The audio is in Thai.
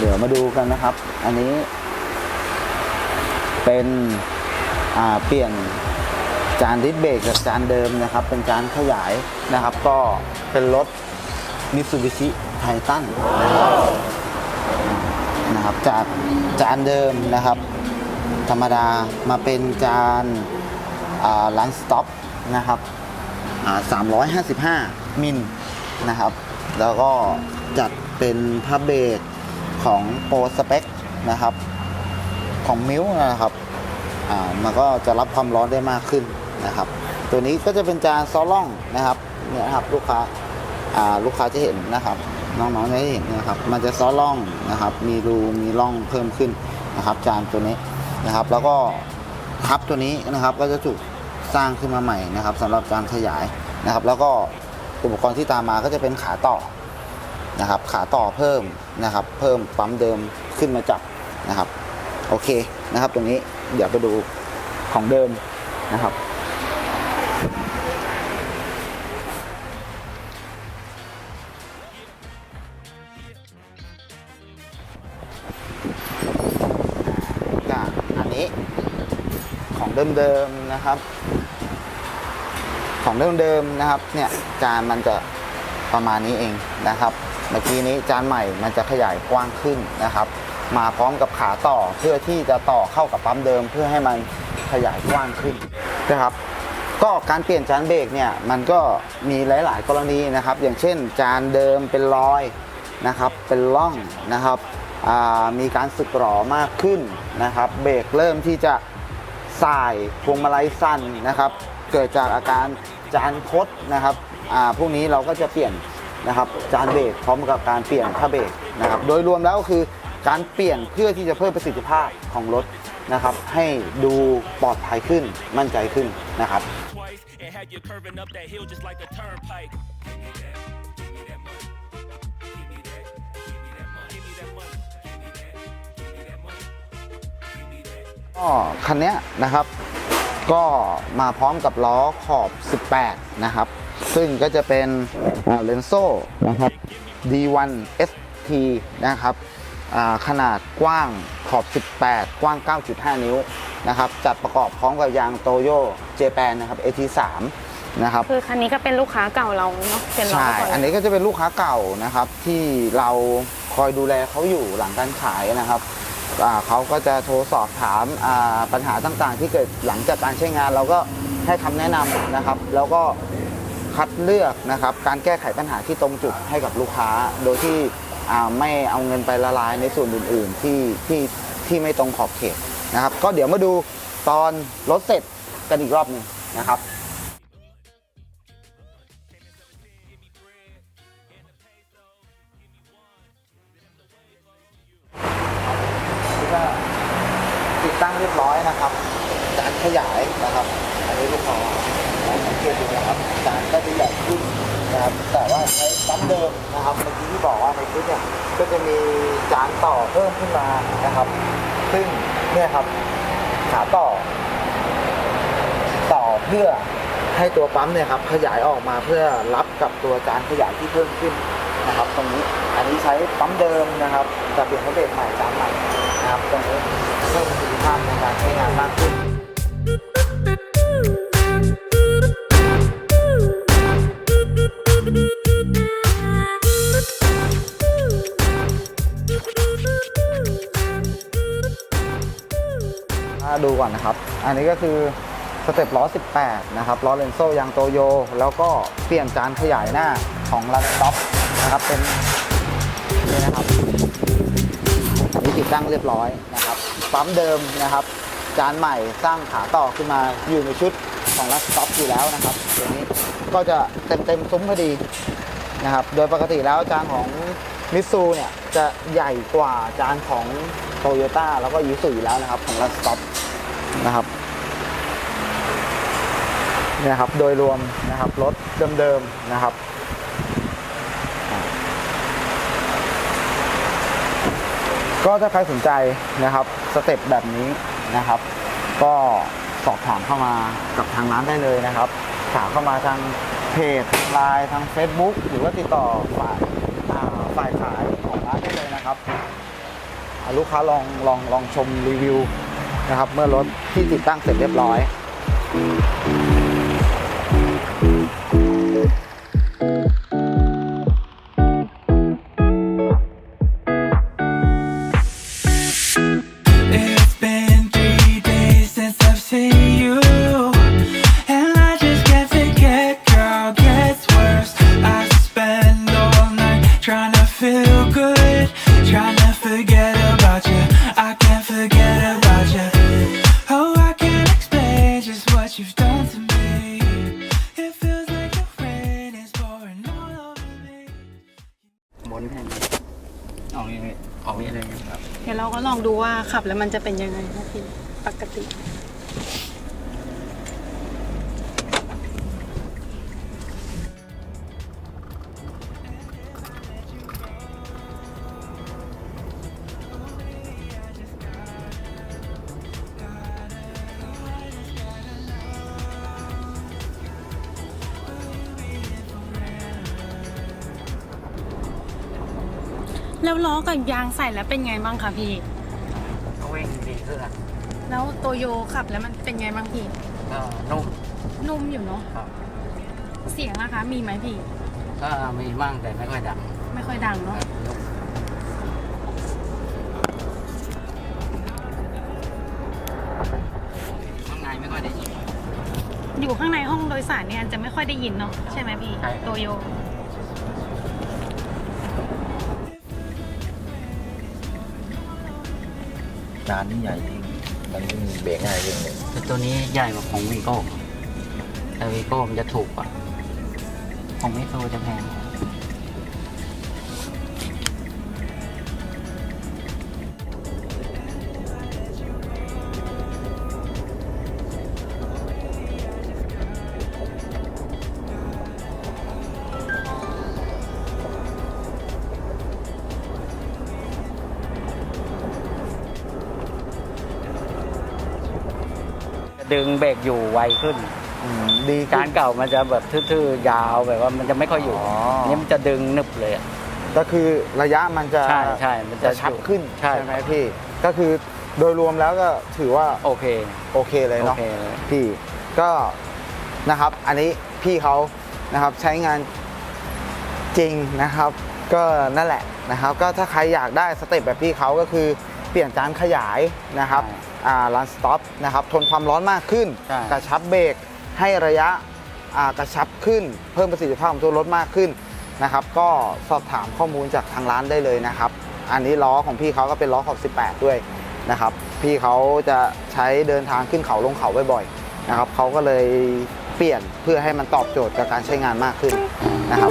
เดี๋ยวมาดูกันนะครับ อันนี้ เป็นเปลี่ยนจานดิสเบรกจากจานเดิมนะครับ เป็นจานขยายนะครับ ก็เป็นรถมิตซูบิชิไททันนะครับนะครับจากจานเดิมนะครับ ธรรมดามาเป็นจานลันสต็อปนะครับอ่า355 มิลนะครับ แล้วก็จัดเป็นพับเบรก ของโปรสเปคนะครับ ของมิวนะครับมันก็จะรับความร้อนได้มากขึ้นนะครับ ตัวนี้ก็จะเป็นจานซอลล่องนะครับเนี่ยนะครับลูกค้าาลูกค้าจะเห็นนะครับ น้องๆจะเห็นนะครับ มันจะซอลล่องนะครับ มีรูมีร่องเพิ่มขึ้นนะครับ จานตัวนี้นะครับ แล้วก็ทับตัวนี้นะครับ ก็จะถูกสร้างขึ้นมาใหม่นะครับสำหรับจานขยายนะครับ แล้วก็อุปกรณ์ที่ตามมาก็จะเป็นขาต่อนะครับ ขาต่อเพิ่ม นะครับ เพิ่มปั๊มเดิมขึ้นมาจับนะครับ โอเคนะครับ ตรงนี้เดี๋ยวไปดูของเดิมนะครับ อันนี้ของเดิมๆนะครับ ของเดิมๆนะครับ เนี่ยจานมันจะ ประมาณนี้เองนะครับ เมื่อกี้นี้จานใหม่มันจะขยายกว้างขึ้นนะครับ มาพร้อมกับขาต่อเพื่อที่จะต่อเข้ากับปั๊มเดิม เพื่อให้มันขยายกว้างขึ้นนะครับ ก็การเปลี่ยนจานเบรกเนี่ยมันก็มีหลาย ๆ กรณีนะครับ อย่างเช่น จานเดิมเป็นรอยนะครับเป็นร่องนะครับมีการสึกหรอมากขึ้นนะครับ เบรกเริ่มที่จะสายพวงมาลัยสั้นนะครับ เกิดจากอาการจานคดนะครับ อ่าพวกนี้เราก็จะเปลี่ยนนะครับจานเบรกพร้อมกับการเปลี่ยนผ้าเบรกนะครับโดยรวมแล้วก็คือการเปลี่ยนเพื่อที่จะเพิ่มประสิทธิภาพของรถนะครับ ให้ดูปลอดภัยขึ้นมั่นใจขึ้นนะครับ and had you curving up that hill just like a turnpike. Give me that, give me that money. Give me that, give me that money. Give me that money. Give me that, give me that money. Give me that. ก็คันเนี้ยนะครับ ก็มาพร้อมกับล้อขอบ 18 นะครับ ซึ่งก็จะเป็นเลนโซ่นะครับ D1 ST นะครับอ่าขนาดกว้างขอบ 18 กว้าง 9.5 นิ้วนะครับจัดประกอบพร้อมกับยางโตโยเจแปนนะครับ AT3 นะครับคือคันนี้ก็เป็นลูกค้าเก่าเราเนาะเป็นล้อใช่ก่อนอันนี้ก็จะเป็นลูกค้าเก่านะครับ ที่เราคอยดูแลเขาอยู่หลังการขายนะครับอ่าเขาก็จะโทรสอบถามอ่าปัญหาต่างๆ ที่เกิดหลังจากการใช้งานเราก็ให้คำแนะนำนะครับ แล้วก็ คัดเลือกนะครับการแก้ไขปัญหาที่ตรงจุดให้กับลูกค้า โดยที่ไม่เอาเงินไปละลายในส่วนอื่น ๆ ที่ที่ที่ไม่ตรงขอบเขตนะครับ ก็เดี๋ยวมาดูตอนรถเสร็จกันอีกรอบหนึ่งนะครับก็ติดตั้งเรียบร้อยนะครับจานขยายนะครับอันนี้ลูกค้า สังเกตดูนะครับจานก็จะใหญ่ขึ้นนะครับแต่ว่าใช้ปั๊มเดิมนะครับเมื่อกี้ที่บอกว่าในคลิปเนี่ยก็จะมีจานต่อเพิ่มขึ้นมานะครับ ซึ่งเนี่ยครับขาต่อ ต่อเพื่อให้ตัวปั๊มเนี่ยครับขยายออกมาเพื่อรับกับตัวจานขยายที่เพิ่มขึ้นนะครับ ตรงนี้อันนี้ใช้ปั๊มเดิมนะครับแต่เปลี่ยนเขาเบรกใหม่จานใหม่นะครับตรงนี้เพิ่มประสิทธิภาพในการใช้งานมากขึ้น ดูก่อนนะครับ อันนี้ก็คือสเต็ปล้อ 18 นะครับ ล้อเลนโซ่ยางโตโย แล้วก็เปลี่ยนจานขยายหน้าของรันต็อปนะครับเป็นนี่นะครับอันนี้ติดตั้งเรียบร้อยนะครับ ปั๊มเดิมนะครับ จานใหม่สร้างขาต่อขึ้นมาอยู่ในชุดของรันต็อปอยู่แล้วนะครับตัวนี้ก็จะเต็มเต็มซุ้มพอดีนะครับ โดยปกติแล้วจานของมิซูเนี่ยจะใหญ่กว่าจานของโตโยต้าแล้วก็ยูสุอยู่แล้วนะครับ ของรันต็อป นะครับนี่ยครับ โดยรวมนะครับรถเดิมๆนะครับก็ถ้าใครสนใจนะครับสเต็ปแบบนี้นะครับ ก็สอบถามเข้ามากับทางร้านได้เลยนะครับ ถามเข้ามาทางเพจไลน์ทาง Facebook หรือว่าติดต่อฝ่ายฝ่ายขายของร้านได้เลยนะครับลูกค้าลองลองลองชมรีวิว นะครับ เมื่อรถที่ติดตั้งเสร็จเรียบร้อย องดูว่าขับแล้วมันจะเป็นยังไงนะพี่ปกติ แล้วล้อกับยางใส่แล้วเป็นไงบ้างคะพี่ วิ่งดีขึ้นอะแล้วโตโยขับแล้วมันเป็นไงบ้างพี่ ก็นุ่มนุ่มอยู่เนาะ ครับเสียงนะคะ มีไหมพี่ ก็มีบ้างแต่ไม่ค่อยดังไม่ค่อยดังเนาะนุ่มข้างในไม่ค่อยได้ยิน อยู่ข้างในห้องโดยสารเนี่ยจะไม่ค่อยได้ยินเนาะใช่ไหมพี่ ใช่ โตโย ร้านนี่ใหญ่จริงมันไม่มีเบรกง่ายจริงเลยแต่ตัวนี้ใหญ่กว่าของวีโก้แต่วีโก้มันจะถูกกว่าของวีโก้จะแพง ดึงเบรกอยู่ไวขึ้น อืมดีกาขึ้รนเก่ามันจะแบบทื่อๆยาวแบบว่ามันจะไม่ค่อยอยู่อ๋อนี่มันจะดึงนึบเลยอะก็คือระยะมันจะใช่ใช่มันจะจะชับขึ้นใช่ไหมพี่ ก็คือโดยรวมแล้วก็ถือว่าโอเคโอเคเลยโอเนาะ เคเลย พี่ก็นะครับอันนี้พี่เขานะครับใช้งานจริงนะครับ ก็นั่นแหละนะครับ ก็ถ้าใครอยากได้สเต็ปแบบพี่เขาก็คือ เปลี่ยนจานขยายนะครับอ่าลันสต็อปนะครับทนความร้อนมากขึ้นใช่กระชับเบรกให้ระยะอ่ากระชับขึ้น เพิ่มประสิทธิภาพของตัวรถมากขึ้นนะครับ ก็สอบถามข้อมูลจากทางร้านได้เลยนะครับ อันนี้ล้อของพี่เขาก็เป็นล้อขอบ18 ด้วยนะครับ พี่เขาจะใช้เดินทางขึ้นเขาลงเขาบ่อยๆนะครับเขาก็เลยเปลี่ยนเพื่อให้มันตอบโจทย์กับการใช้งานมากขึ้นนะครับ